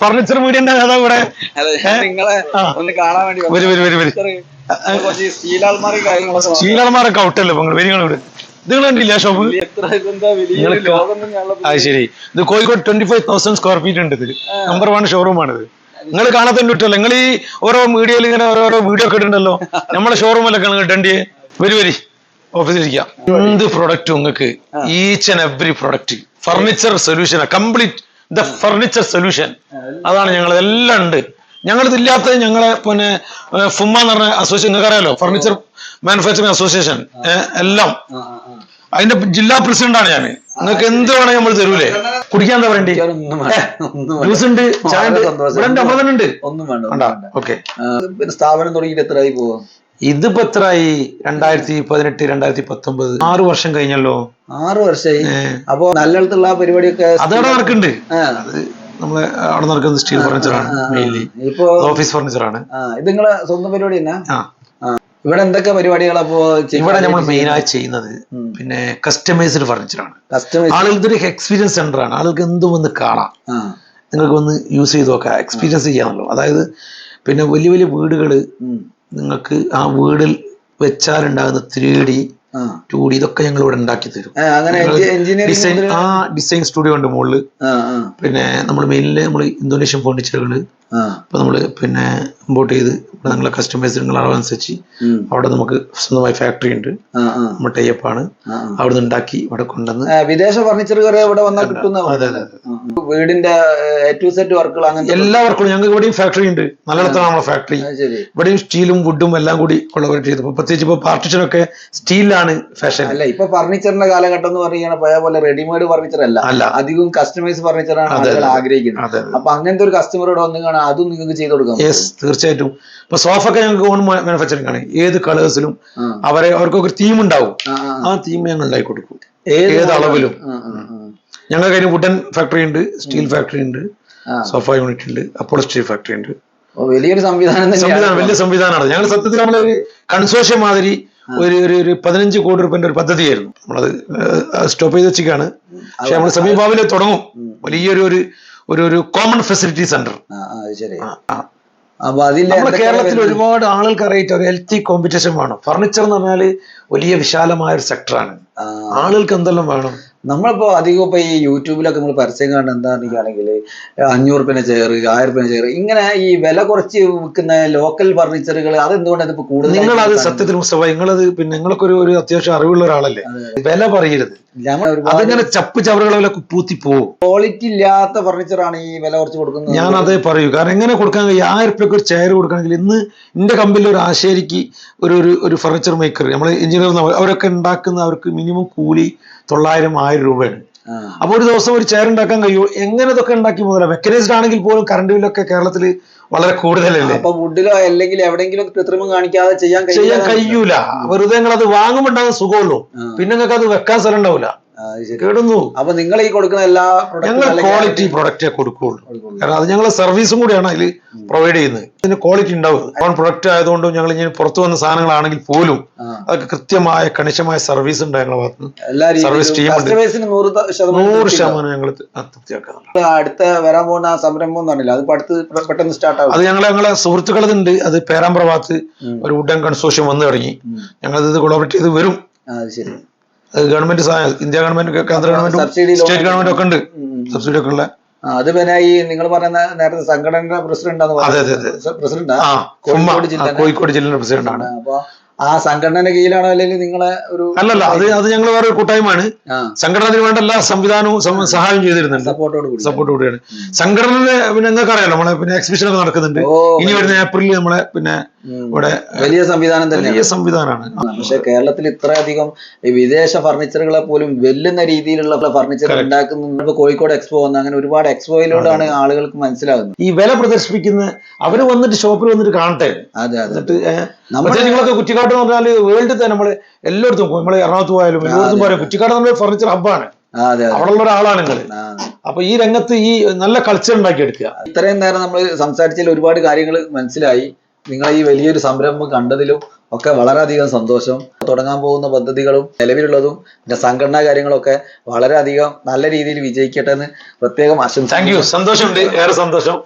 Furniture മീഡിയന്റെ കഥ ഇവിടെ? നിങ്ങളെ. ഒന്ന് കാണാൻ വേണ്ടി. വരും കാര്യങ്ങളൊക്കെ ഔട്ടല്ലേ നിങ്ങൾ കണ്ടില്ല ഷോപ്പ് അത് ശരി. ഇത് Kozhikode twenty five thousand square feet ഉണ്ട് ഇത്. നമ്പർ വൺ ഷോറൂം ആണ് ഇത് നിങ്ങൾ കാണാത്ത കിട്ടുമല്ലോ നിങ്ങൾ ഈ ഓരോ മീഡിയയിൽ ഇങ്ങനെ ഓരോരോ വീഡിയോ ഒക്കെ ഇടുന്നുണ്ടല്ലോ നമ്മളെ ഷോറൂമിലൊക്കെ നിങ്ങൾ ഇടേണ്ടി? വരി വരി. ഓഫീസിലിരിക്കാം എന്ത് പ്രൊഡക്റ്റ് നിങ്ങൾക്ക് each and every product furniture solution complete the furniture solution അതാണ് ഞങ്ങൾ എല്ലാം ഉണ്ട്. ഞങ്ങളിത് ഇല്ലാത്ത ഞങ്ങളെ പിന്നെ ഫുമ ഫുമ്മ എന്ന് പറഞ്ഞ അസോസിയേഷൻ നിങ്ങൾക്ക് അറിയാലോ ഫർണിച്ചർ മാനുഫാക്ചറിംഗ് അസോസിയേഷൻ എല്ലാം. അതിന്റെ ജില്ലാ പ്രസിഡന്റാണ് ആണ് ഞാൻ. നിങ്ങൾക്ക് എന്ത് വേണമെങ്കിൽ നമ്മൾ തരൂലേ? കുടിക്കാൻ എന്താ പറയണ്ടേ. ജ്യൂസ് ഉണ്ട് ചായ ഉണ്ട് ഒന്നും വേണ്ട. ഓക്കെ. സ്ഥാപനം തുടങ്ങിയിട്ട് എത്രയായി പോവാ? ഇതിപ്പോ എത്രയായി രണ്ടായിരത്തി പതിനെട്ട് രണ്ടായിരത്തി പത്തൊമ്പത് ആറു വർഷം കഴിഞ്ഞല്ലോ. ആറു വർഷമായി. അപ്പോ ആ പരിപാടിയൊക്കെ അതവിടെ നടക്കുന്നുണ്ട്. നമ്മളെ അവിടെ നടക്കുന്നത് സ്റ്റീൽ ഫർണിച്ചർ ആണ് മെയിൻലി ഇപ്പൊ ഓഫീസ് ഫർണിച്ചർ ആണ്. ഇത് നിങ്ങളെ സ്വന്തം പരിപാടി തന്നെ. ഇവിടെ എന്തൊക്കെ പരിപാടികൾ അപ്പോ ഇവിടെ നമ്മൾ മെയിൻ ആയി ചെയ്യുന്നത് പിന്നെ കസ്റ്റമൈസ്ഡ് ഫർണിച്ചറാണ് ആളുകൾക്ക് ഒരു എക്സ്പീരിയൻസ് സെന്റർ ആണ്. ആളുകൾക്ക് എന്തും ഒന്ന് കാണാം. നിങ്ങൾക്ക് ഒന്ന് യൂസ് ചെയ്ത് നോക്കാം. എക്സ്പീരിയൻസ് ചെയ്യാമല്ലോ. അതായത് പിന്നെ വലിയ വലിയ വീടുകൾ ഉം. നിങ്ങൾക്ക് ആ വീടിൽ വെച്ചാലുണ്ടാകുന്ന ത്രീ ഡി ടു ഡി ഇതൊക്കെ ഞങ്ങൾ ഇവിടെ ഉണ്ടാക്കി തരും. ഡിസൈൻ ആ ഡിസൈൻ സ്റ്റുഡിയോ ഉണ്ട് മുകളിൽ പിന്നെ നമ്മൾ മെയിനിൽ നമ്മൾ ഇന്തോനേഷ്യൻ ഫോണിച്ചറുകൾ അപ്പൊ ഇപ്പൊ നമ്മൾ പിന്നെ ഇമ്പോർട്ട് ചെയ്ത് ഇവിടെ നിങ്ങളെ കസ്റ്റമൈസ് നിങ്ങൾ അളവനുസരിച്ച്. അവിടെ നമുക്ക് സ്വന്തമായി ഫാക്ടറി ഉണ്ട്. നമ്മൾ ടൈപ്പ് ആണ്. അവിടെ നിന്ന് ഉണ്ടാക്കി ഇവിടെ കൊണ്ടുവന്ന് വിദേശ ഫർണിച്ചർ ഇവിടെ വന്നാൽ കിട്ടുന്ന? അതെ അതെ. വീടിന്റെ ടു സെറ്റ് വർക്കുകൾ എല്ലാ വർക്കുകളും ഞങ്ങൾക്ക് ഇവിടെയും ഫാക്ടറി ഉണ്ട്. നല്ലിടത്താണ് നമ്മുടെ ഫാക്ടറി ഇവിടെയും സ്റ്റീലും വുഡും എല്ലാം കൂടി കൊളബറേറ്റ് ചെയ്തു. പ്രത്യേകിച്ച് ഇപ്പൊ പാർട്ടിഷനൊക്കെ സ്റ്റീലാണ് ഫാഷൻ അല്ല ഇപ്പൊ ഫർണിച്ചറിന്റെ കാലഘട്ടം എന്ന് പറയുകയാണ് പഴയ പോലെ റെഡിമെയ്ഡ് ഫർണിച്ചർ അല്ല. അല്ല. അധികവും കസ്റ്റമൈസ് ഫർണിച്ചറാണ് ആളുകൾ ആഗ്രഹിക്കുന്നത്. അപ്പൊ അങ്ങനത്തെ ഒരു കസ്റ്റമറോട് വന്നു കാണാൻ അതും നിങ്ങൾക്ക് ചെയ്തു കൊടുക്കാം യെസ് തീർച്ചയായിട്ടും. ഇപ്പൊ സോഫ ഒക്കെ ഞങ്ങൾക്ക് ഓൺ മാനുഫാക്ചറിംഗ് ആണ്. ഏത് കളേഴ്സിലും അവരെ അവർക്കൊക്കെ ഒരു തീം ഉണ്ടാവും. ആ, തീം ഞങ്ങൾ ഉണ്ടാക്കി കൊടുക്കും. ഏത് അളവിലും. ഞങ്ങൾക്ക് അതിന് വുഡൻ ഫാക്ടറി ഉണ്ട് സ്റ്റീൽ ഫാക്ടറി ഉണ്ട് സോഫ യൂണിറ്റ് ഉണ്ട് അപ്പോൾ സ്റ്റീൽ ഫാക്ടറി ഉണ്ട് വലിയൊരു സംവിധാനം സംവിധാനം വലിയ സംവിധാനമാണ്. ഞങ്ങൾ സത്യത്തിൽ നമ്മൾ കൺസോഷ്യം മാതിരി ഒരു ഒരു ഒരു പതിനഞ്ച് കോടി റുപ്യന്റെ ഒരു പദ്ധതിയായിരുന്നു. നമ്മളത് സ്റ്റോപ്പ് ചെയ്ത് വെച്ചിക്കാണ് പക്ഷെ നമ്മൾ സമീപാവിലെ തുടങ്ങും. വലിയൊരു ഒരു ഒരു ഒരു കോമൺ ഫെസിലിറ്റി സെന്റർ നമ്മുടെ കേരളത്തിൽ ഒരുപാട് ആളുകൾക്ക് അറിയിട്ട് ഒരു ഹെൽത്തി കോമ്പറ്റീഷൻ വേണം. ഫർണിച്ചർ എന്ന് പറഞ്ഞാൽ വലിയ വിശാലമായ ഒരു സെക്ടറാണ് ആളുകൾക്ക് എന്തെല്ലാം വേണം? നമ്മളിപ്പോ അധികം ഇപ്പൊ ഈ യൂട്യൂബിലൊക്കെ നമ്മൾ പരസ്യം കാണുന്നത് എന്താണെന്നുണ്ടെങ്കിൽ അഞ്ഞൂറ് രൂപ ചെയർ ആയിരം രൂപ ചെയർ ഇങ്ങനെ ഈ വില കുറച്ച് വിൽക്കുന്ന ലോക്കൽ ഫർണിച്ചറുകൾ അതെന്തുകൊണ്ടാണ് ഇതിപ്പോ കൂടുതൽ നിങ്ങൾ അത് സത്യത്തിൽ മുസ്തഫ നിങ്ങളത് പിന്നെ നിങ്ങളൊക്കെ ഒരു ഒരു അത്യാവശ്യം അറിവുള്ള ഒരാളല്ലേ? വില പറയരുത്. അതിങ്ങനെ ചപ്പ് ചവറുകളെ പൂത്തി പോകും ക്വാളിറ്റി ഇല്ലാത്ത ഫർണിച്ചറാണ് ഈ വില കുറച്ച് കൊടുക്കുന്നത്. ഞാൻ അതേ പറയൂ. കാരണം എങ്ങനെ കൊടുക്കാൻ കഴിയും. ആയിരം റുപ്യക്ക് ഒരു ചെയർ കൊടുക്കണമെങ്കിൽ ഇന്ന് എന്റെ കമ്പനിയിൽ ഒരു ആശേരിക്ക് ഒരു ഒരു ഒരു ഫർണിച്ചർ മേക്കർ നമ്മൾ എഞ്ചിനീയർ അവരൊക്കെ ഉണ്ടാക്കുന്ന അവർക്ക് മിനിമം കൂലി തൊള്ളായിരം ആയിരം രൂപയാണ് ആ, അപ്പൊ ഒരു ദിവസം ഒരു ചെയർ ഉണ്ടാക്കാൻ കഴിയുമോ? എങ്ങനെ ഇതൊക്കെ ഉണ്ടാക്കി മുതലാണ് മെക്കനൈസ്ഡ് ആണെങ്കിൽ പോലും കറണ്ട് ബില്ലൊക്കെ കേരളത്തിൽ വളരെ കൂടുതലല്ലേ? അപ്പൊ വുഡിലോ അല്ലെങ്കിൽ എവിടെയെങ്കിലും കൃത്രിമം കാണിക്കാതെ ചെയ്യാൻ ചെയ്യാൻ കഴിയൂല. വെറുതെ നിങ്ങൾ അത് വാങ്ങുമ്പോണ്ടാകുന്ന സുഖമുള്ളൂ. പിന്നെ നിങ്ങൾക്ക് അത് വെക്കാൻ സ്ഥലം ഉണ്ടാവില്ല കേടുന്നു. അപ്പൊ നിങ്ങൾ ഈ കൊടുക്കുന്ന എല്ലാ ഞങ്ങൾ ക്വാളിറ്റി പ്രൊഡക്റ്റേ കൊടുക്കുള്ളൂ കാരണം അത് ഞങ്ങൾ സർവീസും കൂടിയാണ് അതിൽ പ്രൊവൈഡ് ചെയ്യുന്നത്. ഇതിന് ക്വാളിറ്റി ഉണ്ടാവും. ഓൺ പ്രൊഡക്റ്റ് ആയതുകൊണ്ട് ഞങ്ങൾ ഇനി പുറത്തു വന്ന സാധനങ്ങളാണെങ്കിൽ പോലും അതൊക്കെ കൃത്യമായ കണിശമായ സർവീസ് ഉണ്ട് ഞങ്ങളുടെ ഭാഗത്ത് സർവീസ് ടീം നൂറ് ശതമാനം ഞങ്ങൾ തൃപ്തിയാക്കുന്നുണ്ട് അടുത്ത വരാൻ പോകുന്ന സംരംഭം അത് അടുത്ത് പെട്ടെന്ന് സ്റ്റാർട്ട് ആവും. അത് ഞങ്ങൾ ഞങ്ങളെ സുഹൃത്തുക്കളുണ്ട് അത് പേരാമ്പ്ര ഭാഗത്ത് ഒരു ഒരു ആൻഡ് കൺസോഷ്യം വന്നു തുടങ്ങി. ഞങ്ങളത് ഞങ്ങൾ ഇത് കൊളാബറേറ്റ് ചെയ്ത് വരും. ശരി. ഗവൺമെന്റ് ഇന്ത്യ ഗവൺമെന്റ് കേന്ദ്ര ഗവൺമെന്റ് സ്റ്റേറ്റ് ഗവൺമെന്റ് ഒക്കെ ഉണ്ട്. സബ്സിഡി ഒക്കെ ഉള്ള അത് പിന്നെ ഈ നിങ്ങൾ പറയുന്ന നേരത്തെ സംഘടനയുടെ പ്രസിഡന്റ്. പ്രസിഡന്റ്? കോഴിക്കോട് ജില്ലയുടെ പ്രസിഡന്റ് ആണ് അപ്പൊ ആ സംഘടന കീഴിലാണോ അല്ലെങ്കിൽ നിങ്ങളെ ഒരു അല്ലല്ല അത് അത് ഞങ്ങൾ വേറെ ഒരു കൂട്ടായ്മയാണ് സംഘടനത്തിന് വേണ്ട എല്ലാ സംവിധാനവും സഹായം ചെയ്തിരുന്നുണ്ട്. സപ്പോർട്ടോട് കൂടി സപ്പോർട്ട് കൂടിയാണ്. സംഘടന പിന്നെ നിങ്ങൾക്ക് അറിയാലോ നമ്മളെ പിന്നെ എക്സിബിഷൻ ഒക്കെ നടക്കുന്നുണ്ട്. ഇനി വരുന്ന ഏപ്രിലിൽ നമ്മളെ പിന്നെ ഇവിടെ വലിയ സംവിധാനം തന്നെ വലിയ സംവിധാനമാണ്. പക്ഷെ കേരളത്തിൽ ഇത്രയധികം വിദേശ ഫർണിച്ചറുകളെ പോലും വെല്ലുന്ന രീതിയിലുള്ള ഫർണിച്ചർ ഉണ്ടാക്കുന്നുണ്ട്. ഇപ്പൊ കോഴിക്കോട് എക്സ്പോ വന്ന. അങ്ങനെ ഒരുപാട് എക്സ്പോയിലൂടെയാണ് ആളുകൾക്ക് മനസ്സിലാകുന്നത്. ഈ വില പ്രദർശിപ്പിക്കുന്ന അവർ വന്നിട്ട് ഷോപ്പിൽ വന്നിട്ട് കാണട്ടെ. അതെ അതെ. എന്നിട്ട് നിങ്ങളൊക്കെ കുറ്റിക്കാട് എന്ന് പറഞ്ഞാൽ വേൾഡിൽ തന്നെ നമ്മൾ എല്ലായിടത്തും പോകും നമ്മൾ എറണാകുളത്ത് പോയാലും എല്ലായിടത്തും പറയാം കുറ്റിക്കാട് നമ്മൾ ഫർണിച്ചർ ഹബ്ബാണ് അവിടെയുള്ള ഒരാളാണ് നിങ്ങൾ. അപ്പൊ ഈ രംഗത്ത് ഈ നല്ല കൾച്ചർ ഉണ്ടാക്കി എടുക്കുക ഇത്രയും നേരം നമ്മൾ സംസാരിച്ചതിൽ ഒരുപാട് കാര്യങ്ങൾ മനസ്സിലായി. നിങ്ങൾ ഈ വലിയൊരു സംരംഭം കണ്ടതിലും ഒക്കെ വളരെയധികം സന്തോഷം. തുടങ്ങാൻ പോകുന്ന പദ്ധതികളും നിലവിലുള്ളതും പിന്നെ സംഘടനാ കാര്യങ്ങളൊക്കെ വളരെയധികം നല്ല രീതിയിൽ വിജയിക്കട്ടെ എന്ന് പ്രത്യേകം ആശംസ സന്തോഷമുണ്ട്. ഏറെ സന്തോഷം.